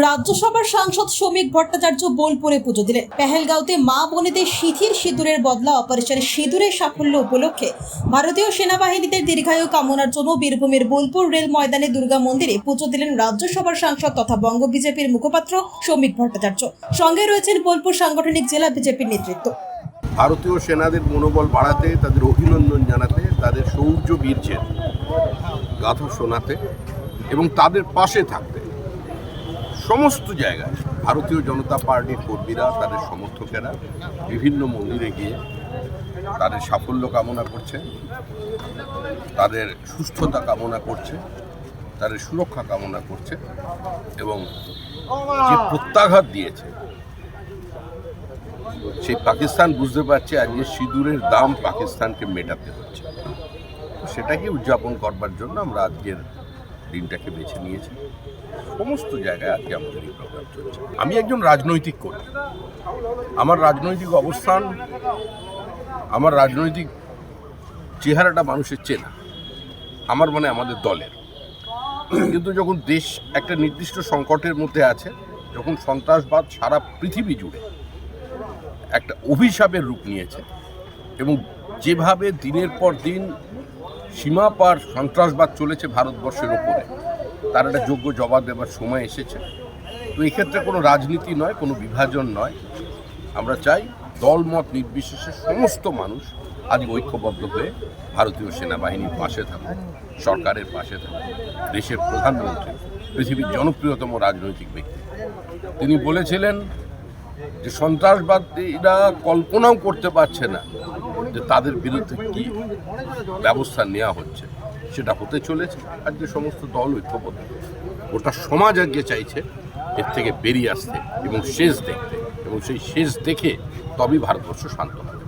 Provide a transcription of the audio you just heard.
রাজ্যসভার সাংসদ শ্রমিক ভট্টাচার্য বোলপুরে পুজো দিলেন। পেহেলগাঁওতে মা বোনেদের শিথির সিঁদুরের বদলা অপারেশন সিঁদুরের সাফল্য উপলক্ষে ভারতীয় সেনাবাহিনীতে দীর্ঘায়ু কামনার জন্য বীরভূমের বোলপুর রেল ময়দানে দুর্গা মন্দিরে পুজো দিলেন রাজ্যসভার সাংসদ তথা বঙ্গ বিজেপির মুখপাত্র শ্রমিক ভট্টাচার্য। সঙ্গে রয়েছেন বোলপুর সাংগঠনিক জেলা বিজেপির নেতৃত্ব। ভারতীয় সেনাদের মনোবল বাড়াতে, তাদের অভিনন্দন জানাতে, তাদের শৌর্য বীর্যের গাথা শোনাতে এবং তাদের পাশে থাকতে সমস্ত জায়গায় ভারতীয় জনতা পার্টির কর্মীরা, তাদের সমর্থকেরা বিভিন্ন মন্দিরে গিয়ে তাদের সাফল্য কামনা করছে, তাদের সুস্থতা কামনা করছে, তাদের সুরক্ষা কামনা করছে এবং যে প্রত্যাঘাত দিয়েছে, সেই পাকিস্তান বুঝতে পারছে আজকে সিঁদুরের দাম পাকিস্তানকে মেটাতে হচ্ছে। সেটাকে উদযাপন করবার জন্য আমরা আজকের দিনটাকে বেছে নিয়েছে। সমস্ত জায়গায় আজকে আমাদের এই প্রোগ্রাম চলছে। আমি একজন রাজনৈতিক কর্মী। আমার রাজনৈতিক অবস্থান, আমার রাজনৈতিক চেহারাটা মানুষের চেনা। আমার মানে আমাদের দলের। কিন্তু যখন দেশ একটা নির্দিষ্ট সংকটের মধ্যে আছে, যখন সন্ত্রাসবাদ সারা পৃথিবী জুড়ে একটা অভিশাপের রূপ নিয়েছে এবং যেভাবে দিনের পর দিন সীমা পার সন্ত্রাসবাদ চলেছে ভারতবর্ষের ওপরে। তার একটা যোগ্য জবাব দেওয়ার সময় এসেছে। তো এক্ষেত্রে কোনো রাজনীতি নয়, কোনো বিভাজন নয়। আমরা চাই দলমত নির্বিশেষে সমস্ত মানুষ আজ ঐক্যবদ্ধ হয়ে ভারতীয় সেনাবাহিনীর পাশে থাকুক, সরকারের পাশে থাকুক, দেশের প্রধানমন্ত্রী, পৃথিবীর জনপ্রিয়তম রাজনৈতিক ব্যক্তি। তিনি বলেছিলেন যে সন্ত্রাসবাদীরা কল্পনাও করতে পারছে না। যে তাদের বিরুদ্ধে কী ব্যবস্থা নেওয়া হচ্ছে, সেটা হতে চলেছে। আর যে সমস্ত দল ঐক্যবদ্ধ, গোটা সমাজ আজকে চাইছে এর থেকে বেরিয়ে আসতে এবং শেষ দেখতে। এবং সেই শেষ দেখে তবেই ভারতবর্ষ শান্ত হবে।